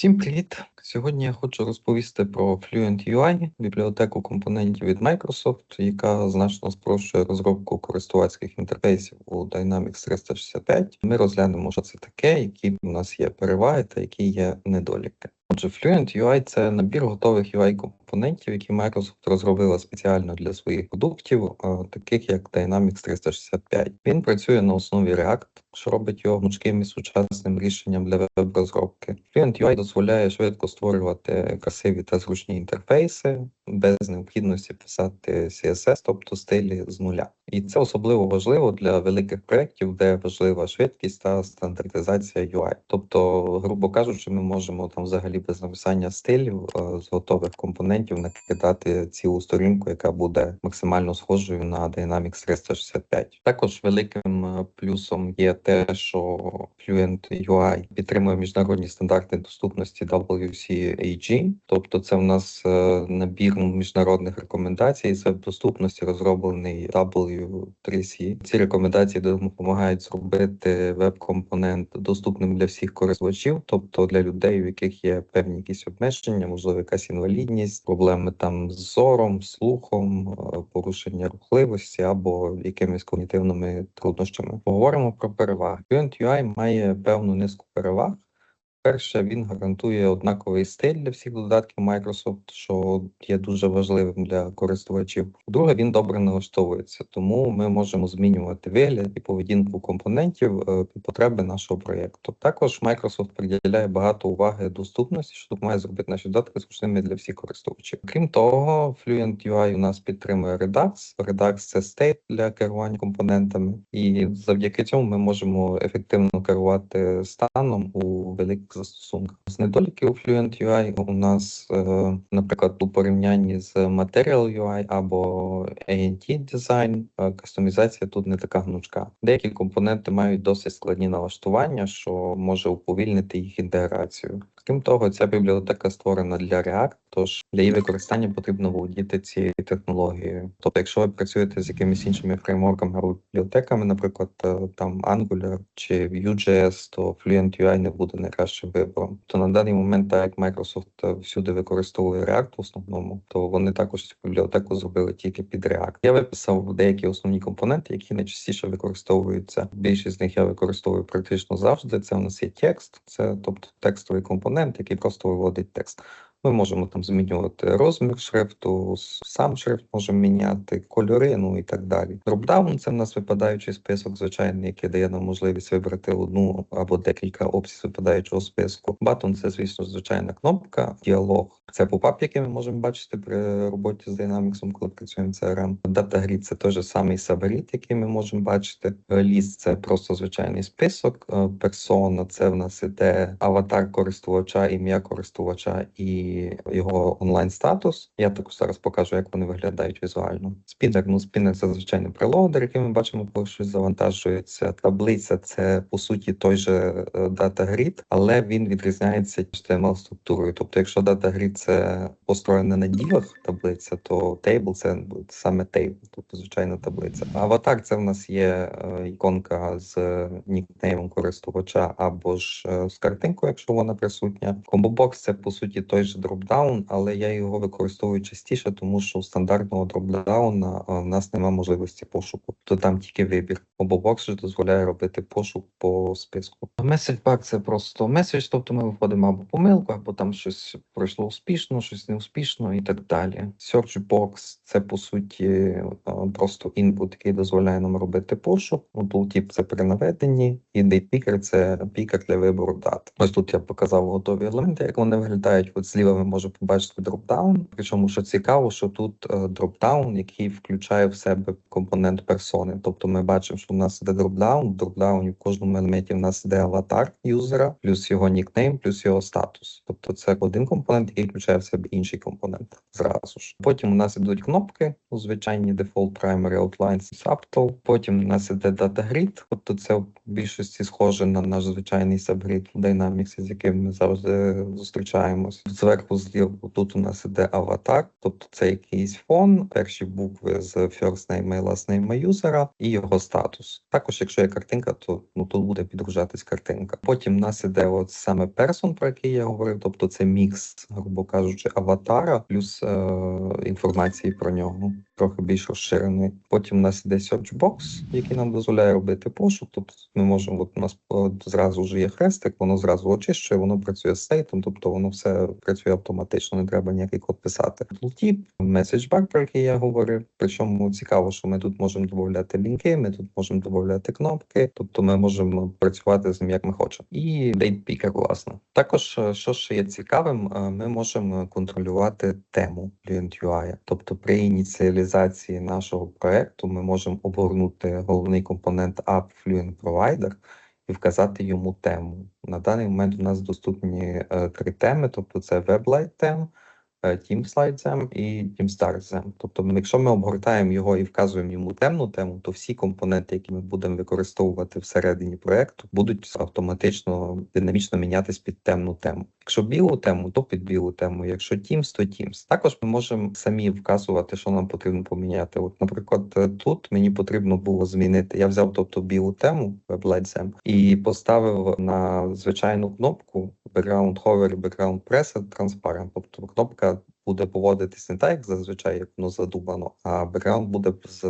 Всім привіт! Сьогодні я хочу розповісти про Fluent UI, бібліотеку компонентів від Microsoft, яка значно спрощує розробку користувацьких інтерфейсів у Dynamics 365. Ми розглянемо, що це таке, які у нас є переваги та які є недоліки. Отже, Fluent UI – це набір готових UI-компонентів, які Microsoft розробила спеціально для своїх продуктів, таких як Dynamics 365. Він працює на основі React, що робить його гнучким і сучасним рішенням для веб-розробки. Fluent UI дозволяє швидко створювати красиві та зручні інтерфейси без необхідності писати CSS, тобто стилі з нуля. І це особливо важливо для великих проєктів, де важлива швидкість та стандартизація UI. Тобто, грубо кажучи, ми можемо там взагалі без написання стилів е, з готових компонентів накидати цілу сторінку, яка буде максимально схожою на Dynamics 365. Також великим е, плюсом є те, що Fluent UI підтримує міжнародні стандарти доступності WCAG, тобто це в нас е, набір міжнародних рекомендацій з доступності розроблений W3C. Ці рекомендації допомагають зробити веб-компонент доступним для всіх користувачів, тобто для людей, у яких є певні якісь обмеження, можливо, якась інвалідність, проблеми там з зором, слухом, е, порушення рухливості або якимись когнітивними труднощами. Поговоримо про переваги. Fluent UI має певну низку переваг. Перше, він гарантує однаковий стиль для всіх додатків Microsoft, що є дуже важливим для користувачів. Друге, він добре налаштовується, тому ми можемо змінювати вигляд і поведінку компонентів е, під потреби нашого проєкту. Також Microsoft приділяє багато уваги доступності, що допомагає зробити наші додатки зручними для всіх користувачів. Крім того, Fluent UI у нас підтримує Redux. Redux – це стейт для керування компонентами, і завдяки цьому ми можемо ефективно керувати станом у великих застосунках. З недоліків Fluent UI у нас, е, наприклад, у порівнянні з Material UI або ANT Design, е, кастомізація тут не така гнучка. Деякі компоненти мають досить складні налаштування, що може уповільнити їх інтеграцію. Крім того, ця бібліотека створена для React, тож для її використання потрібно володіти цією технологією. Тобто, якщо ви працюєте з якимись іншими фреймворками або бібліотеками, наприклад, е, там Angular чи Vue.js, то Fluent UI не буде найкращим вибором. То на даний момент, так як Microsoft е, всюди використовує React в основному, то вони також цю бібліотеку зробили тільки під React. Я виписав деякі основні компоненти, які найчастіше використовуються. Більшість з них я використовую практично завжди. Це у нас є текст, це тобто текстовий компонент, який просто виводить текст. Ми можемо там змінювати розмір шрифту, сам шрифт можемо міняти, кольори, ну і так далі. Дропдаун це в нас випадаючий список, звичайний, який дає нам можливість вибрати одну або декілька опцій випадаючого списку. Батон це, звісно, звичайна кнопка, діалог. Це попап, який ми можемо бачити при роботі з Dynamics, коли працюємо в CRM. Grid – це той же самий сабрід, який ми можемо бачити. Ліст це просто звичайний список. Персона це в нас іде аватар користувача, ім'я користувача і його онлайн статус. Я також зараз покажу, як вони виглядають візуально. Спінер, ну спінер це звичайний прилоудер, який ми бачимо, коли щось завантажується. Таблиця це по суті той же Data Grid, але він відрізняється HTML структурою. Тобто, якщо Grid це построєна на ділах таблиця, то тейбл це саме тейбл, тобто звичайна таблиця. Аватар це в нас є іконка з нікнеймом користувача або ж з картинкою, якщо вона присутня. Комбобокс це по суті той же дропдаун, але я його використовую частіше, тому що у стандартного дропдауна в нас немає можливості пошуку. То там тільки вибір. Комбобокс же дозволяє робити пошук по списку. Pack – це просто меседж, тобто ми виходимо або помилку, або там щось пройшло успішно, щось неуспішно і так далі. Search Box – це по суті просто інпут, який дозволяє нам робити пошук. Tooltip – це при наведенні, і DatePicker – це пікер для вибору дат. Ось тут я показав готові елементи, як вони виглядають. От зліва ми можемо побачити дропдаун. Причому що цікаво, що тут дропдаун, який включає в себе компонент персони. Тобто ми бачимо, що в нас іде дропдаун. В дропдауні в кожному елементі в нас іде аватар юзера, плюс його нікнейм, плюс його статус. Тобто це один компонент, який включає в себе інший компонент. Зразу ж. Потім у нас ідуть кнопки, у звичайні Default Primary Outlines Subtle. Потім у нас іде Data Grid, тобто це в більшості схоже на наш звичайний в Dynamics, з яким ми завжди зустрічаємось. Зверху зверху тут у нас іде аватар, тобто це якийсь фон, перші букви з first name і last name юзера і його статус. Також, якщо є картинка, то ну тут буде підгружатись картинка. Потім у нас іде от саме персон, про який я говорив, тобто це мікс, грубо кажучи, аватара, плюс е- інформації про нього, трохи більш розширений. Потім у нас іде search box, який нам дозволяє робити пошук. Тобто ми можемо, от у нас зразу вже є хрестик, воно зразу очищує, воно працює з стейтом, тобто воно все працює автоматично, не треба ніякий код писати. Tooltip, message bar, про який я говорив. Причому цікаво, що ми тут можемо додати лінки, ми тут можемо додати кнопки, тобто ми можемо працювати з ним як ми хочемо. І date picker, власне. Також, е, що ще є цікавим, е, ми можемо контролювати тему Fluent UI. Тобто при ініціалізації нашого проекту ми можемо обгорнути головний компонент App Fluent Provider і вказати йому тему. На даний момент у нас доступні е, три теми, тобто це WebLight тем, е, Team Slide і Team Start Тобто, якщо ми обгортаємо його і вказуємо йому темну тему, то всі компоненти, які ми будемо використовувати всередині проекту, будуть автоматично динамічно мінятись під темну тему. Якщо білу тему, то під білу тему. Якщо Teams, то Teams. Також ми можемо самі вказувати, що нам потрібно поміняти. От, наприклад, е, тут мені потрібно було змінити. Я взяв тобто білу тему WebLight і поставив на звичайну кнопку Background Hover Background Preset Transparent. Тобто кнопка буде поводитись не так, як зазвичай, як воно задубано, а бекграунд буде з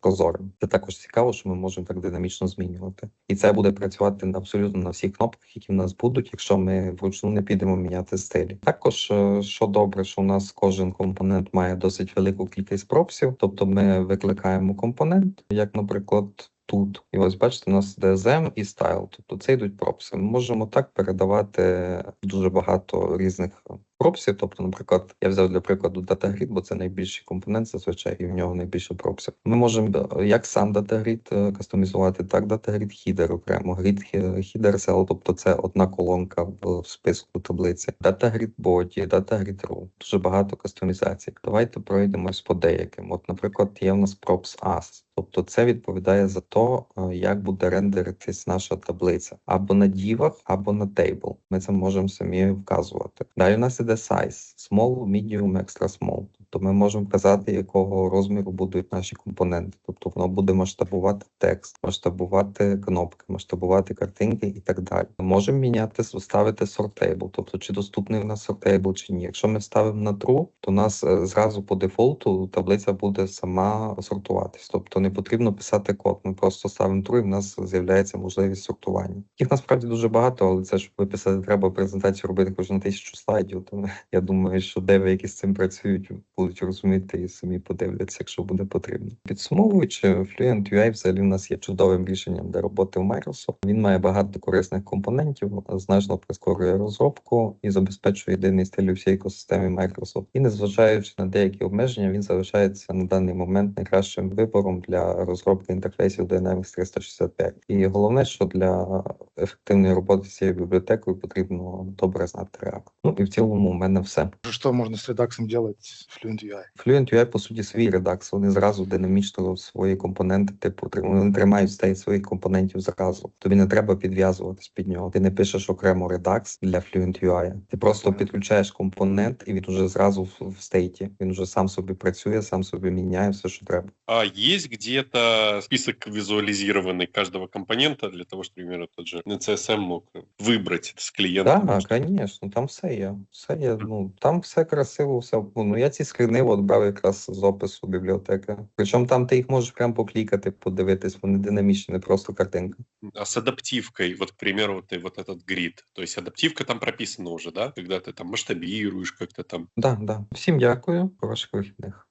прозорим. Це також цікаво, що ми можемо так динамічно змінювати. І це буде працювати на абсолютно на всіх кнопках, які в нас будуть, якщо ми вручну не підемо міняти стилі. Також е, що добре, що у нас кожен компонент має досить велику кількість пропсів, тобто ми викликаємо компонент, як, наприклад. Тут і ось бачите, у нас DSM і style, тобто це йдуть пропси. Ми можемо так передавати дуже багато різних пропсів. Тобто, наприклад, я взяв для прикладу DataGrid, бо це найбільший компонент зазвичай, і в нього найбільше пропсів. Ми можемо е, як сам DataGrid е, кастомізувати, так DataGrid Header окремо. Grid Header Cell, тобто це одна колонка в списку таблиці. DataGrid Body, DataGrid Row. Дуже багато кастомізацій. Давайте пройдемось по деяким. От, наприклад, є в нас props as. Тобто це відповідає за то, е, як буде рендеритись наша таблиця або на дівах, або на тейбл. Ми це можемо самі вказувати. Далі у нас іде size, small, medium, extra small. Тобто ми можемо вказати, якого розміру будуть наші компоненти. Тобто воно буде масштабувати текст, масштабувати кнопки, масштабувати картинки і так далі. Ми можемо міняти, ставити sortable, тобто чи доступний в нас sortable чи ні. Якщо ми ставимо на true, то у нас е, зразу по дефолту таблиця буде сама сортуватись. Тобто не потрібно писати код. Ми просто ставимо true, і в нас з'являється можливість сортування. Їх насправді дуже багато, але це щоб виписати, треба презентацію робити кожну тисячу слайдів. То я думаю, що деви, які з цим працюють, будуть розуміти і самі подивляться, якщо буде потрібно. Підсумовуючи, Fluent UI взагалі в нас є чудовим рішенням для роботи в Microsoft. Він має багато корисних компонентів, значно прискорює розробку і забезпечує єдиний стиль у всій екосистемі Microsoft. І незважаючи на деякі обмеження, він залишається на даний момент найкращим вибором для розробки інтерфейсів Dynamics 365. І головне, що для ефективної роботи з цією бібліотекою потрібно добре знати React. Ну і в цілому у мене все. Что можно с редаксом делать в Fluent UI? Fluent UI, по суті, свій редакс. Вони зразу динамічно свої компоненти, типу, трим- вони тримають стейт своїх компонентів зразу. Тобі не треба підв'язуватись під нього. Ти не пишеш окремо редакс для Fluent UI. Ти просто підключаєш компонент, і він уже зразу в, в стейті. Він уже сам собі працює, сам собі міняє все, що треба. А есть где-то список визуализированный каждого компонента для того, чтобы, например, тот же CSM мог выбрать с клиента? Так, звісно, там все є. Все є. Ну там все красиво, все. Ну я ці скрини от брав якраз з опису бібліотеки. Причому там ти їх можеш прям поклікати, подивитись, вони динамічні, не просто картинка. А с адаптивкой, вот, к примеру, вот, ты- вот этот грид, то есть адаптивка там прописана уже, да? Когда ты там масштабируешь как-то там. Да, да. Всім дякую, хороших вихідних.